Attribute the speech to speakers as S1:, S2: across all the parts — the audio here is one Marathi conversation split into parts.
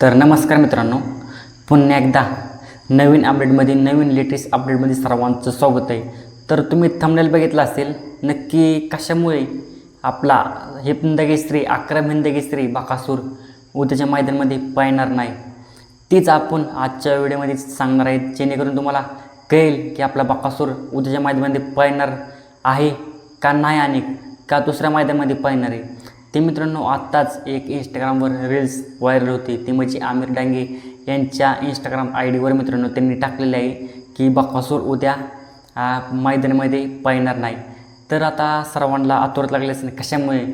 S1: तर नमस्कार मित्रांनो पुन्हा एकदा नवीन अपडेटमध्ये नवीन लेटेस्ट अपडेटमध्ये सर्वांचं स्वागत आहे. तर तुम्ही थंबनेल बघितलं असेल नक्की कशामुळे आपला हिंदगेश्री अकरा स्त्री बाकासूर उद्याच्या मैदानामध्ये पाहणार नाही तीच आपण आजच्या व्हिडिओमध्ये सांगणार आहेत जेणेकरून तुम्हाला कळेल की आपला बाकासूर उद्याच्या मैदानामध्ये पाहणार आहे का नाही आणि का दुसऱ्या मैदानामध्ये पाहणार आहे. ते मित्रांनो आत्ताच एक इंस्टाग्रामवर रील्स व्हायरल होती. ती म्हणजे आमिर डांगे यांच्या इंस्टाग्राम आय डीवर मित्रांनो त्यांनी टाकलेले आहे की बकासूर उद्या मैदानामध्ये पाहणार नाही. तर आता सर्वांना आतुरत लागले असेल कशामुळे?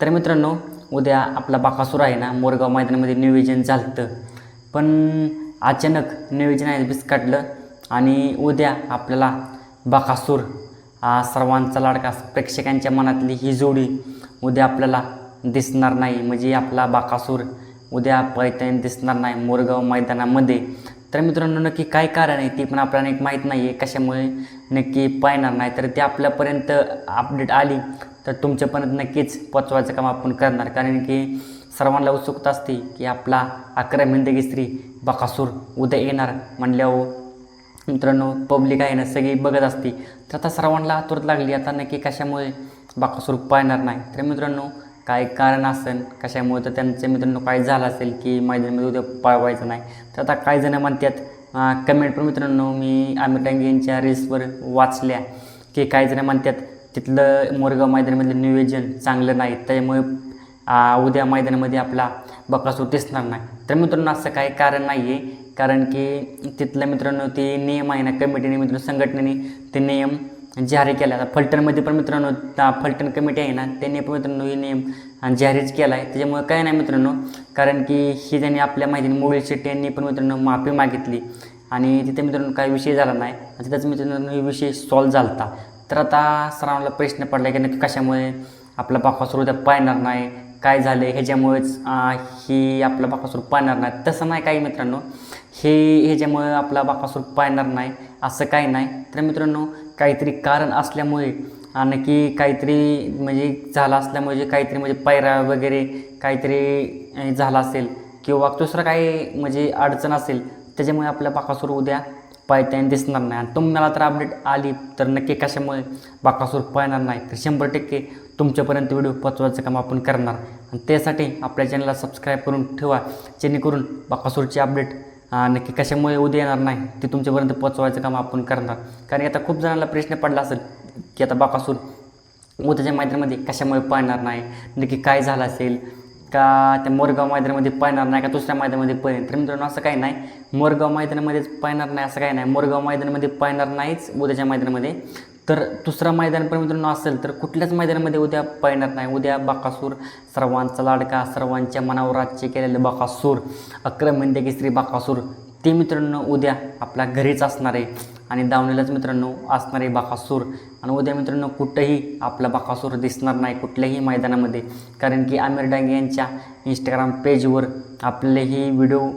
S1: तर मित्रांनो उद्या आपला बाकासूर आहे ना मोरगाव मैदानामध्ये नियोजन झालं पण अचानक नियोजन आहे विस्कटलं आणि उद्या आपल्याला बाकासूर सर्वांचा लाडका प्रेक्षकांच्या मनातली ही जोडी उद्या आपल्याला दिसणार नाही. म्हणजे आपला बाकासूर उद्या पैतानी दिसणार नाही मोरगाव मैदानामध्ये. तर मित्रांनो नक्की काय कारण आहे ते पण आपल्याला एक माहीत नाही आहे कशामुळे नक्की पाहणार नाही. तर ते आपल्यापर्यंत अपडेट आली तर तुमच्यापर्यंत नक्कीच पोचवायचं काम आपण करणार. कारण की सर्वांना उत्सुकता असते की आपला अकरा मिंदगी स्त्री बकासूर उद्या येणार. म्हणल्यावर मित्रांनो पब्लिक आहे ना सगळी बघत असते. तर आता सर्वांना आतुरत लागली. आता नक्की कशामुळे बाकासूर पाहणार नाही? तर मित्रांनो काय कारण असेल कशामुळे तर त्यांच्या मित्रांनो काय झालं असेल की मैदानामध्ये उद्या पाळवायचं नाही. तर आता काही जणं म्हणतात कमेंट पण मित्रांनो मी आमिर डांगे यांच्या रील्सवर वाचल्या की काही जणं म्हणतात तिथलं मोरगाव मैदानामधलं नियोजन चांगलं नाही त्यामुळे उद्या मैदानामध्ये आपला बकासूर दिसणार नाही. तर मित्रांनो असं काही कारण नाही आहे कारण की तिथलं मित्रांनो ते नियम आहे ना कमिटीने मित्रांनो संघटनेने ते नियम जाहीर केला आता फलटणमध्ये पण मित्रांनो फलटण कमिटी आहे ना त्यांनी पण मित्रांनो हे नियम जाहीरच केला आहे त्याच्यामुळे काय नाही मित्रांनो कारण की ही त्यांनी आपल्या माहितीने मोबाईल शेट्टी यांनी पण मित्रांनो माफी मागितली. आणि तिथे मित्रांनो काही विषय झाला नाही. आणि तिथंच मित्रांनो विषय सॉल्व झाला होता तर आता सरांना प्रश्न पडला की नक्की कशामुळे आपला बाकासूर उद्या पाहणार नाही काय झालं ह्याच्यामुळेच ही आपला बाकासूर पाहणार नाही. तसं नाही काही मित्रांनो. हे ह्याच्यामुळे आपला बाकासूर पाहणार नाही. असं काही नाही. तर मित्रांनो काहीतरी कारण असल्यामुळे आणखी काहीतरी म्हणजे झालं असल्यामुळे जे काहीतरी म्हणजे पायरा वगैरे काहीतरी झालं असेल किंवा दुसरं काही म्हणजे अडचण असेल त्याच्यामुळे आपल्या बाकासूर उद्या पायताना दिसणार नाही. आणि तुम्हाला तर अपडेट आली तर नक्की कशामुळे बाकासूर पाहणार नाही? तर शंभर टक्के तुमच्यापर्यंत व्हिडिओ पोचवायचं काम आपण करणार. आणि त्यासाठी आपल्या चॅनलला सबस्क्राईब करून ठेवा जेणेकरून बाकासूरची अपडेट नक्की कशामुळे उद्या येणार नाही ते तुमच्यापर्यंत पोचवायचं काम आपण करणार. कारण आता खूप जणांना प्रश्न पडला असेल की आता बापासून उद्याच्या मैदानामध्ये कशामुळे पळणार नाही नक्की काय झालं असेल का त्या मोरगाव मैदानामध्ये पळणार नाही का दुसऱ्या मैदानामध्ये पळेल तर मित्रांनो असं काही नाही. मोरगाव मैदानामध्येच पाहणार नाही असं काही नाही. मोरगाव मैदानामध्ये पळणार नाहीच उद्याच्या मैदानामध्ये. तर दुसरं मैदान पण मित्रांनो असेल तर कुठल्याच मैदानामध्ये उद्या पळणार नाही. उद्या बाकासूर सर्वांचा लाडका सर्वांच्या मनावर राज्य केलेलं बाकासूर अक्रम हिंदगी श्री बाकासूर ते मित्रांनो उद्या आपल्या घरीच असणार आहे. आणि दावणीलाच मित्रांनो असणार आहे बाकासूर. आणि उद्या मित्रांनो कुठंही आपला बाकासूर दिसणार नाही कुठल्याही मैदानामध्ये. कारण की आमिर डांगे यांच्या इंस्टाग्राम पेजवर आपले ही व्हिडिओ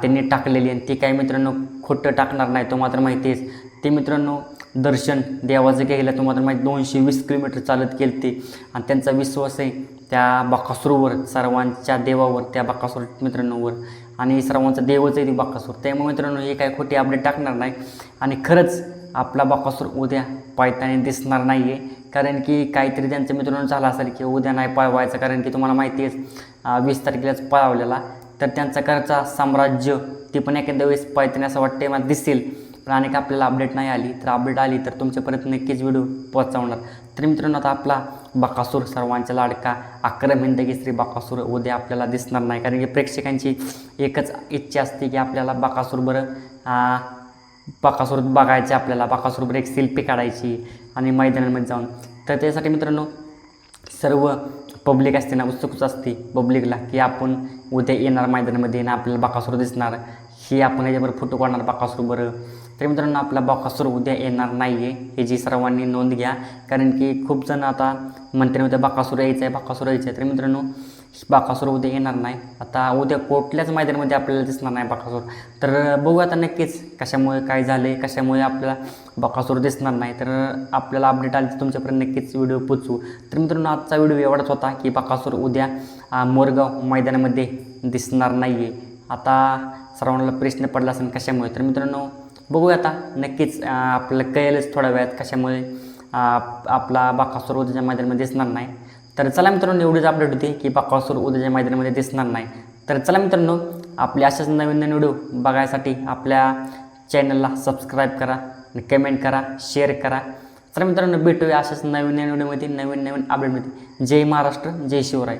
S1: त्यांनी टाकलेली आणि ते काही मित्रांनो खोटं टाकणार नाही तो मात्र माहिती आहेच ते मित्रांनो दर्शन देवाचं घ्यायला तुम्हाला माहिती दोनशे वीस किलोमीटर चालत केलं ते आणि त्यांचा विश्वास आहे त्या बाकासूरवर सर्वांच्या देवावर त्या बाकासूर मित्रांनोवर. आणि सर्वांचा देवच आहे ती बाकासूर. त्यामुळे मित्रांनो हे काय खोटी अपडेट टाकणार नाही. आणि खरंच आपला बाकासूर उद्या पायताने दिसणार नाही आहे कारण की काहीतरी त्यांचं मित्रांनो झालं असेल की उद्या नाही पळवायचं. कारण की तुम्हाला माहिती आहे वीस तारखेलाच पळवलेला. तर त्यांचा घरचा साम्राज्य ते पण एखाद्या वेळेस पायताने असं वाटते मला दिसेल. पण अनेक आपल्याला अपडेट नाही आली तर अपडेट आली तर तुमच्यापर्यंत नक्कीच व्हिडिओ पोहोचवणार. तर मित्रांनो आता आपला बकासूर सर्वांचा लाडका अकरा मिनटं श्री बाकासूर उद्या आपल्याला दिसणार नाही. कारण की प्रेक्षकांची एकच इच्छा असते की आपल्याला बकासूर बरं बकासूर बघायचे आपल्याला बाकासूरवर एक सेल्फी काढायची आणि मैदानामध्ये जाऊन. तर त्यासाठी मित्रांनो सर्व पब्लिक असते ना उत्सुकच असते पब्लिकला की आपण उद्या येणार मैदानामध्ये ना आपल्याला बाकासूर दिसणार. ही आपण याच्यावर फोटो काढणार बाकासूर बरं. तर मित्रांनो आपला बाकासूर उद्या येणार नाही आहे हे जी सर्वांनी नोंद घ्या. कारण की खूप जण आता म्हणते उद्या बाकासूर यायचं आहे बाकासूर यायचं आहे तर मित्रांनो बाकासूर उद्या येणार नाही. आता उद्या कुठल्याच मैदानामध्ये आपल्याला दिसणार नाही बाकासूर तर बघू आता नक्कीच कशामुळे काय झालं आहे कशामुळे आपल्याला बाकासूर दिसणार नाही. तर आपल्याला अपडेट आली तर तुमच्यापर्यंत नक्कीच व्हिडिओ पोचू तर मित्रांनो आजचा व्हिडिओ एवढाच होता की बाकासूर उद्या मोरगाव मैदानामध्ये दिसणार नाही आहे आता सर्वांना प्रश्न पडला असेल कशामुळे? तर मित्रांनो बघूया आता. नक्कीच आपलं कळेलच थोड्या वेळात कशामुळे आपला बाकासूर उद्याच्या मैदानामध्ये दिसणार नाही. तर चला मित्रांनो एवढीच अपडेट होती की बाकासूर उद्याच्या मैदानामध्ये दिसणार नाही. तर चला मित्रांनो आपले अशाच नवीन नवीन व्हिडिओ बघायसाठी आपल्या चॅनलला सबस्क्राईब करा कमेंट करा शेअर करा. चला मित्रांनो भेटूया अशाच नवीन नवीन व्हिडिओमध्ये नवीन नवीन अपडेटमध्ये जय महाराष्ट्र जय शिवराय.